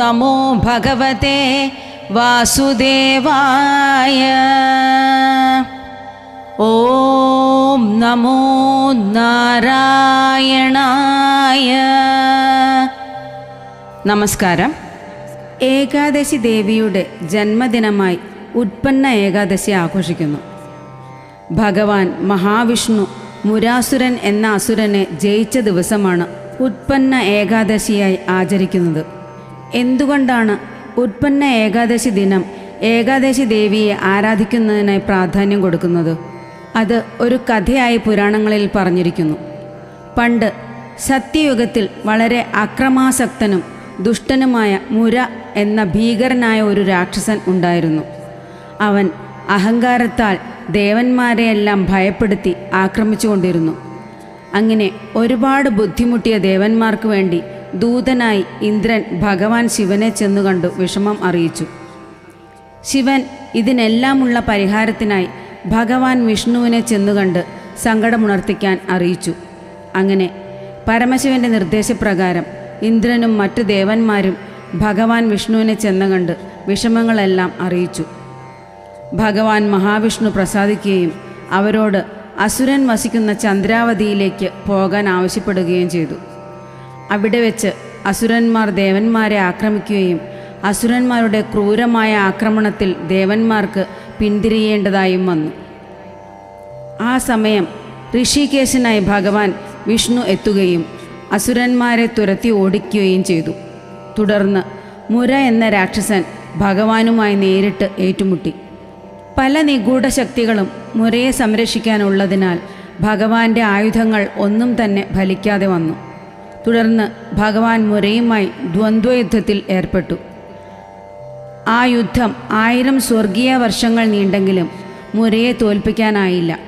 നമോ ഭഗവതേ വാസുദേവായ ഓം നമോ നാരായണായ നമസ്കാരം ഏകാദശി ദേവിയുടെ ജന്മദിനമായി ഉത്പന്ന ഏകാദശി ആഘോഷിക്കുന്നു. ഭഗവാൻ മഹാവിഷ്ണു മുരാസുരൻ എന്ന അസുരനെ ജയിച്ച ദിവസമാണ് ഉത്പന്ന ഏകാദശിയായി ആചരിക്കുന്നത്. എന്തുകൊണ്ടാണ് ഉത്പന്ന ഏകാദശി ദിനം ഏകാദശി ദേവിയെ ആരാധിക്കുന്നതിനായി പ്രാധാന്യം കൊടുക്കുന്നത്? അത് ഒരു കഥയായി പുരാണങ്ങളിൽ പറഞ്ഞിരിക്കുന്നു. പണ്ട് സത്യയുഗത്തിൽ വളരെ അക്രമാസക്തനും ദുഷ്ടനുമായ മുര എന്ന ഭീകരനായ ഒരു രാക്ഷസൻ ഉണ്ടായിരുന്നു. അവൻ അഹങ്കാരത്താൽ ദേവന്മാരെയെല്ലാം ഭയപ്പെടുത്തി ആക്രമിച്ചുകൊണ്ടിരുന്നു. അങ്ങനെ ഒരുപാട് ബുദ്ധിമുട്ടിയ ദേവന്മാർക്ക് വേണ്ടി ദൂതനായി ഇന്ദ്രൻ ഭഗവാൻ ശിവനെ ചെന്നു കണ്ടു വിഷമം അറിയിച്ചു. ശിവൻ ഇതിനെല്ലാമുള്ള പരിഹാരത്തിനായി ഭഗവാൻ വിഷ്ണുവിനെ ചെന്നുകണ്ട് സങ്കടമുണർത്തിക്കാൻ അറിയിച്ചു. അങ്ങനെ പരമശിവന്റെ നിർദ്ദേശപ്രകാരം ഇന്ദ്രനും മറ്റു ദേവന്മാരും ഭഗവാൻ വിഷ്ണുവിനെ ചെന്നുകണ്ട് വിഷമങ്ങളെല്ലാം അറിയിച്ചു. ഭഗവാൻ മഹാവിഷ്ണു പ്രസാദിക്കുകയും അവരോട് അസുരൻ വസിക്കുന്ന ചന്ദ്രാവതിയിലേക്ക് പോകാൻ ആവശ്യപ്പെടുകയും ചെയ്തു. അവിടെ വെച്ച് അസുരന്മാർ ദേവന്മാരെ ആക്രമിക്കുകയും അസുരന്മാരുടെ ക്രൂരമായ ആക്രമണത്തിൽ ദേവന്മാർക്ക് പിന്തിരിയേണ്ടതായും വന്നു. ആ സമയം ഋഷികേശനായി ഭഗവാൻ വിഷ്ണു എത്തുകയും അസുരന്മാരെ തുരത്തി ഓടിക്കുകയും ചെയ്തു. തുടർന്ന് മുര എന്ന രാക്ഷസൻ ഭഗവാനുമായി നേരിട്ട് ഏറ്റുമുട്ടി. പല നിഗൂഢ ശക്തികളും മുരയെ സംരക്ഷിക്കാനുള്ളതിനാൽ ഭഗവാന്റെ ആയുധങ്ങൾ ഒന്നും തന്നെ ഫലിക്കാതെ വന്നു. തുടർന്ന് ഭഗവാൻ മുരയുമായി ദ്വന്ദ്വയുദ്ധത്തിൽ ഏർപ്പെട്ടു. ആ യുദ്ധം ആയിരം സ്വർഗീയ വർഷങ്ങൾ നീണ്ടെങ്കിലും മുരയെ തോൽപ്പിക്കാനായില്ല.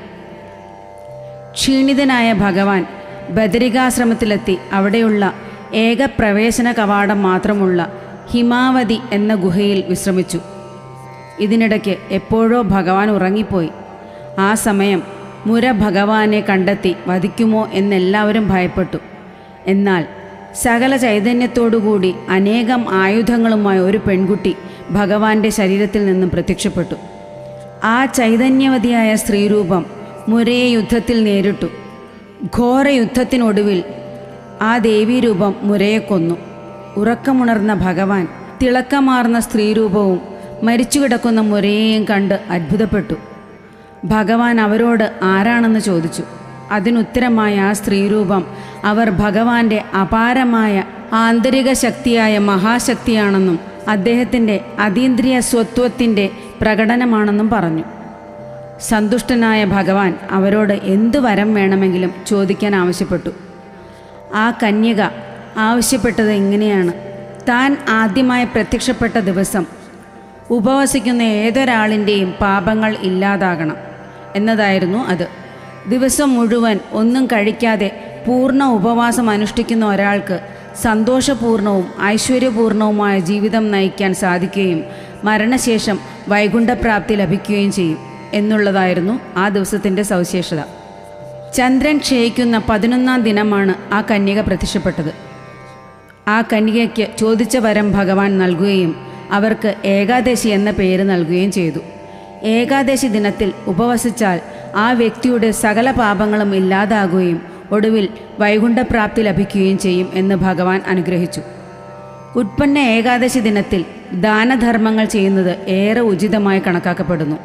ക്ഷീണിതനായ ഭഗവാൻ ബദരികാശ്രമത്തിലെത്തി അവിടെയുള്ള ഏക പ്രവേശന കവാടം മാത്രമുള്ള ഹിമാവതി എന്ന ഗുഹയിൽ വിശ്രമിച്ചു. ഇതിനിടയ്ക്ക് എപ്പോഴോ ഭഗവാൻ ഉറങ്ങിപ്പോയി. ആ സമയം മുര ഭഗവാനെ കണ്ടെത്തി വധിക്കുമോ എന്നെല്ലാവരും ഭയപ്പെട്ടു. എന്നാൽ സകല ചൈതന്യത്തോടുകൂടി അനേകം ആയുധങ്ങളുമായ ഒരു പെൺകുട്ടി ഭഗവാന്റെ ശരീരത്തിൽ നിന്നും പ്രത്യക്ഷപ്പെട്ടു. ആ ചൈതന്യവതിയായ സ്ത്രീരൂപം മുരയെ യുദ്ധത്തിൽ നേരിട്ടു. ഘോര യുദ്ധത്തിനൊടുവിൽ ആ ദേവീരൂപം മുരയെ കൊന്നു. ഉറക്കമുണർന്ന ഭഗവാൻ തിളക്കമാർന്ന സ്ത്രീരൂപവും മരിച്ചുകിടക്കുന്ന മുരയെയും കണ്ട് അത്ഭുതപ്പെട്ടു. ഭഗവാൻ അവരോട് ആരാണെന്ന് ചോദിച്ചു. അതിനുത്തരമായ ആ സ്ത്രീരൂപം അവർ ഭഗവാന്റെ അപാരമായ ആന്തരിക ശക്തിയായ മഹാശക്തിയാണെന്നും അദ്ദേഹത്തിന്റെ അതീന്ദ്രിയ സ്വത്വത്തിന്റെ പ്രകടനമാണെന്നും പറഞ്ഞു. സന്തുഷ്ടനായ ഭഗവാൻ അവരോട് എന്തു വരം വേണമെങ്കിലും ചോദിക്കാൻ ആവശ്യപ്പെട്ടു. ആ കന്യക ആവശ്യപ്പെട്ടത് ഇങ്ങനെയാണ്. താൻ ആദ്യമായി പ്രത്യക്ഷപ്പെട്ട ദിവസം ഉപവസിക്കുന്ന ഏതൊരാളിന്റെയും പാപങ്ങൾ ഇല്ലാതാകണം എന്നതായിരുന്നു അത്. ദിവസം മുഴുവൻ ഒന്നും കഴിക്കാതെ പൂർണ ഉപവാസം അനുഷ്ഠിക്കുന്ന ഒരാൾക്ക് സന്തോഷപൂർണവും ഐശ്വര്യപൂർണവുമായ ജീവിതം നയിക്കാൻ സാധിക്കുകയും മരണശേഷം വൈകുണ്ഠപ്രാപ്തി ലഭിക്കുകയും ചെയ്യും എന്നുള്ളതായിരുന്നു ആ ദിവസത്തിന്റെ സവിശേഷത. ചന്ദ്രൻ ക്ഷയിക്കുന്ന പതിനൊന്നാം ദിനമാണ് ആ കന്യക പ്രത്യക്ഷപ്പെട്ടത്. ആ കന്യകയ്ക്ക് ചോദിച്ച വരം ഭഗവാൻ നൽകുകയും അവർക്ക് ഏകാദശി എന്ന പേര് നൽകുകയും ചെയ്തു. ഏകാദശി ദിനത്തിൽ ഉപവസിച്ചാൽ ആ വ്യക്തിയുടെ സകല പാപങ്ങളും ഇല്ലാതാകുകയും ഒടുവിൽ വൈകുണ്ഠപ്രാപ്തി ലഭിക്കുകയും ചെയ്യും എന്ന് ഭഗവാൻ അനുഗ്രഹിച്ചു. ഉത്പന്ന ഏകാദശി ദിനത്തിൽ ദാനധർമ്മങ്ങൾ ചെയ്യുന്നത് ഏറെ ഉചിതമായി കണക്കാക്കപ്പെടുന്നു.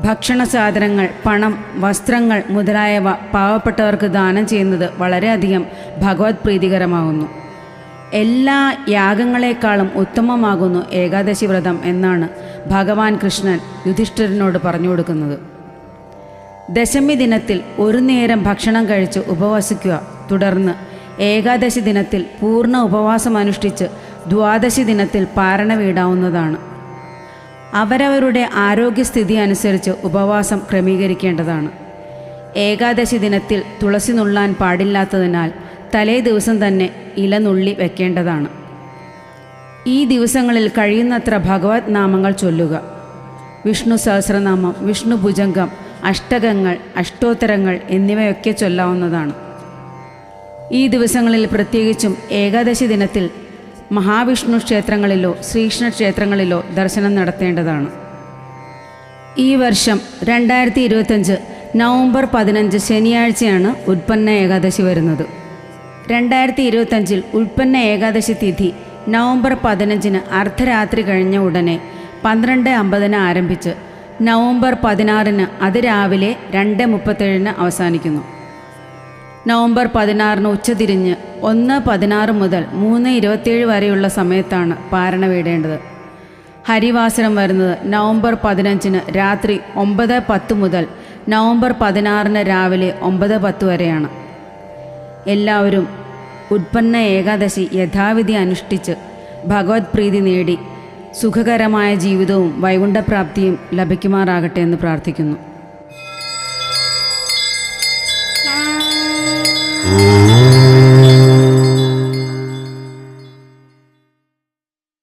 ഭക്ഷണ സാധനങ്ങൾ പണം വസ്ത്രങ്ങൾ മുതലായവ പാവപ്പെട്ടവർക്ക് ദാനം ചെയ്യുന്നത് വളരെയധികം ഭഗവത് പ്രീതികരമാകുന്നു എല്ലാ യാഗങ്ങളെക്കാളും ഉത്തമമാകുന്നു ഏകാദശി വ്രതം എന്നാണ് ഭഗവാൻ കൃഷ്ണൻ യുധിഷ്ഠിരനോട് പറഞ്ഞു കൊടുക്കുന്നത്. ദശമി ദിനത്തിൽ ഒരു നേരം ഭക്ഷണം കഴിച്ച് ഉപവസിക്കുക. തുടർന്ന് ഏകാദശി ദിനത്തിൽ പൂർണ ഉപവാസം അനുഷ്ഠിച്ച് ദ്വാദശി ദിനത്തിൽ പാരണ വീടാവുന്നതാണ്. അവരവരുടെ ആരോഗ്യസ്ഥിതി അനുസരിച്ച് ഉപവാസം ക്രമീകരിക്കേണ്ടതാണ്. ഏകാദശി ദിനത്തിൽ തുളസി നുള്ളാൻ പാടില്ലാത്തതിനാൽ തലേ ദിവസം തന്നെ ഇല നുള്ളി വെക്കേണ്ടതാണ്. ഈ ദിവസങ്ങളിൽ കഴിയുന്നത്ര ഭഗവത് നാമങ്ങൾ ചൊല്ലുക. വിഷ്ണു സഹസ്രനാമം വിഷ്ണു ഭുജംഗം അഷ്ടകങ്ങൾ അഷ്ടോത്തരങ്ങൾ എന്നിവയൊക്കെ ചൊല്ലാവുന്നതാണ്. ഈ ദിവസങ്ങളിൽ പ്രത്യേകിച്ചും ഏകാദശി ദിനത്തിൽ മഹാവിഷ്ണു ക്ഷേത്രങ്ങളിലോ ശ്രീകൃഷ്ണ ക്ഷേത്രങ്ങളിലോ ദർശനം നടത്തേണ്ടതാണ്. ഈ വർഷം രണ്ടായിരത്തി ഇരുപത്തഞ്ച് നവംബർ പതിനഞ്ച് ശനിയാഴ്ചയാണ് ഉത്പന്ന ഏകാദശി വരുന്നത്. രണ്ടായിരത്തി ഇരുപത്തഞ്ചിൽ ഉൽപ്പന്ന ഏകാദശി തിഥി നവംബർ പതിനഞ്ചിന് അർദ്ധരാത്രി കഴിഞ്ഞ ഉടനെ പന്ത്രണ്ട് അമ്പതിന് ആരംഭിച്ച് നവംബർ പതിനാറിന് അതിരാവിലെ രണ്ട് മുപ്പത്തേഴിന് അവസാനിക്കുന്നു. നവംബർ പതിനാറിന് ഉച്ചതിരിഞ്ഞ് ഒന്ന് പതിനാറ് മുതൽ മൂന്ന് ഇരുപത്തേഴ് വരെയുള്ള സമയത്താണ് പാരണ വീടേണ്ടത്. ഹരിവാസനം വരുന്നത് നവംബർ പതിനഞ്ചിന് രാത്രി ഒമ്പത് പത്ത് മുതൽ നവംബർ പതിനാറിന് രാവിലെ ഒമ്പത് പത്ത് വരെയാണ്. എല്ലാവരും ഉത്പന്ന ഏകാദശി യഥാവിധി അനുഷ്ഠിച്ച് ഭഗവത് പ്രീതി നേടി സുഖകരമായ ജീവിതവും വൈകുണ്ഠപ്രാപ്തിയും ലഭിക്കുമാറാകട്ടെ എന്ന് പ്രാർത്ഥിക്കുന്നു.